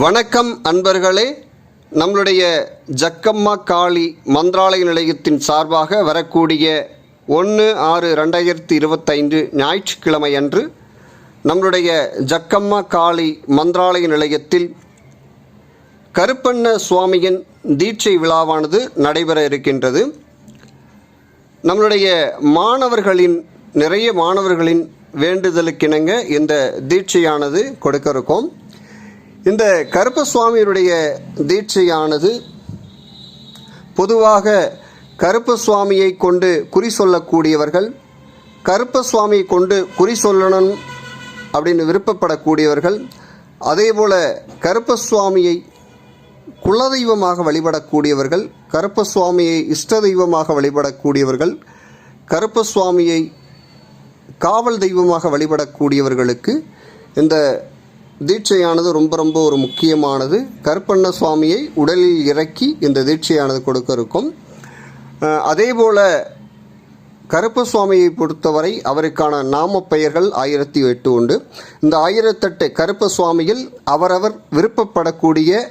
வணக்கம் அன்பர்களே. நம்மளுடைய ஜக்கம்மா காளி மந்திராலய நிலையத்தின் சார்பாக வரக்கூடிய ஒன்று ஆறு ரெண்டாயிரத்தி இருபத்தைந்து ஞாயிற்றுக்கிழமை அன்று நம்மளுடைய ஜக்கம்மா காளி மந்திராலய நிலையத்தில் கருப்பண்ண சுவாமியின் தீட்சை விழாவானது நடைபெற இருக்கின்றது. நம்மளுடைய மாணவர்களின் நிறைய மாணவர்களின் வேண்டுதலுக்கிணங்க இந்த தீட்சையானது கொடுக்க இருக்கோம். இந்த கருப்பசுவாமியுடைய தீட்சையானது பொதுவாக கருப்பசுவாமியை கொண்டு குறி சொல்லக்கூடியவர்கள் கருப்பசுவாமியை கொண்டு குறி சொல்லணும் அப்படின்னு விருப்பப்படக்கூடியவர்கள் அதேபோல கருப்பசுவாமியை குலதெய்வமாக வழிபடக்கூடியவர்கள் கருப்பசுவாமியை இஷ்ட தெய்வமாக வழிபடக்கூடியவர்கள் கருப்பசுவாமியை காவல் தெய்வமாக வழிபடக்கூடியவர்களுக்கு இந்த தீட்சையானது ரொம்ப ரொம்ப ஒரு முக்கியமானது. கருப்பண்ண சுவாமியை உடலில் இறக்கி இந்த தீட்சையானது கொடுக்க இருக்கும். அஹ், அதேபோல கருப்ப சுவாமியை பொறுத்தவரை அவருக்கான நாம பெயர்கள் ஆயிரத்தி எட்டு உண்டு. இந்த ஆயிரத்தெட்டு கருப்ப சுவாமியில் அவரவர் விருப்பப்படக்கூடிய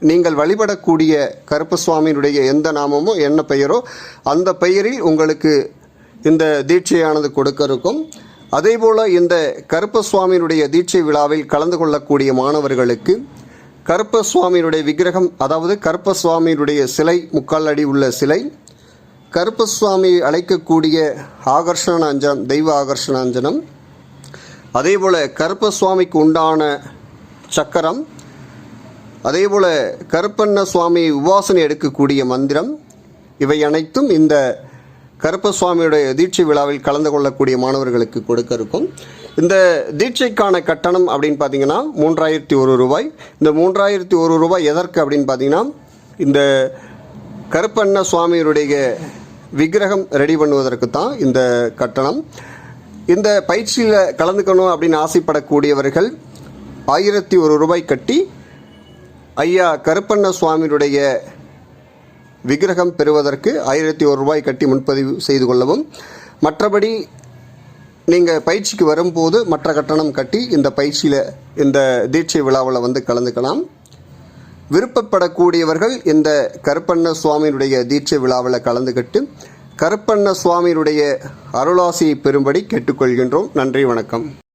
நீங்கள் வழிபடக்கூடிய கருப்ப சுவாமியினுடைய எந்த நாமமோ என்ன பெயரோ அந்த பெயரில் உங்களுக்கு இந்த தீட்சையானது கொடுக்க இருக்கும். அதேபோல் இந்த கருப்பசுவாமியினுடைய தீட்சை விழாவில் கலந்து கொள்ளக்கூடிய மாணவர்களுக்கு கருப்பசுவாமியினுடைய விக்கிரகம் அதாவது கருப்பசுவாமியினுடைய சிலை முக்கால் அடி உள்ள சிலை கருப்பசுவாமியை அழைக்கக்கூடிய ஆகர்ஷண அஞ்சனம் தெய்வ ஆகர்ஷண அஞ்சனம் அதேபோல் கருப்பசுவாமிக்கு உண்டான சக்கரம் அதேபோல் கருப்பண்ண சுவாமி உபாசனை எடுக்கக்கூடிய மந்திரம் இவை அனைத்தும் இந்த கருப்பசுவாமியுடைய தீட்சை விழாவில் கலந்து கொள்ளக்கூடிய மாணவர்களுக்கு கொடுக்க இருக்கும். இந்த தீட்சைக்கான கட்டணம் அப்படின்னு பார்த்தீங்கன்னா மூன்றாயிரத்தி ஒரு ரூபாய். இந்த மூன்றாயிரத்தி ஒரு ரூபாய் எதற்கு அப்படின்னு பார்த்தீங்கன்னா இந்த கருப்பண்ண சுவாமியுடைய விக்கிரகம் ரெடி பண்ணுவதற்கு தான் இந்த கட்டணம். இந்த பயிற்சியில் கலந்துக்கணும் அப்படின்னு ஆசைப்படக்கூடியவர்கள் ஆயிரத்தி ஒரு ரூபாய் கட்டி ஐயா கருப்பண்ண சுவாமியுடைய விக்கிரகம் பெறுவதற்கு ஆயிரத்தி ஒரு ரூபாய் கட்டி முன்பதிவு செய்து கொள்ளவும் மற்றபடி நீங்கள் பயிற்சிக்கு வரும்போது மற்ற கட்டணம் கட்டி இந்த பயிற்சியில் இந்த தீட்சை விழாவில் வந்து கலந்துக்கலாம். விருப்பப்படக்கூடியவர்கள் இந்த கருப்பண்ண சுவாமியினுடைய தீட்சை விழாவில் கலந்துக்கிட்டு கருப்பண்ண சுவாமியினுடைய அருளாசியை பெறும்படி கேட்டுக்கொள்கின்றோம். நன்றி வணக்கம்.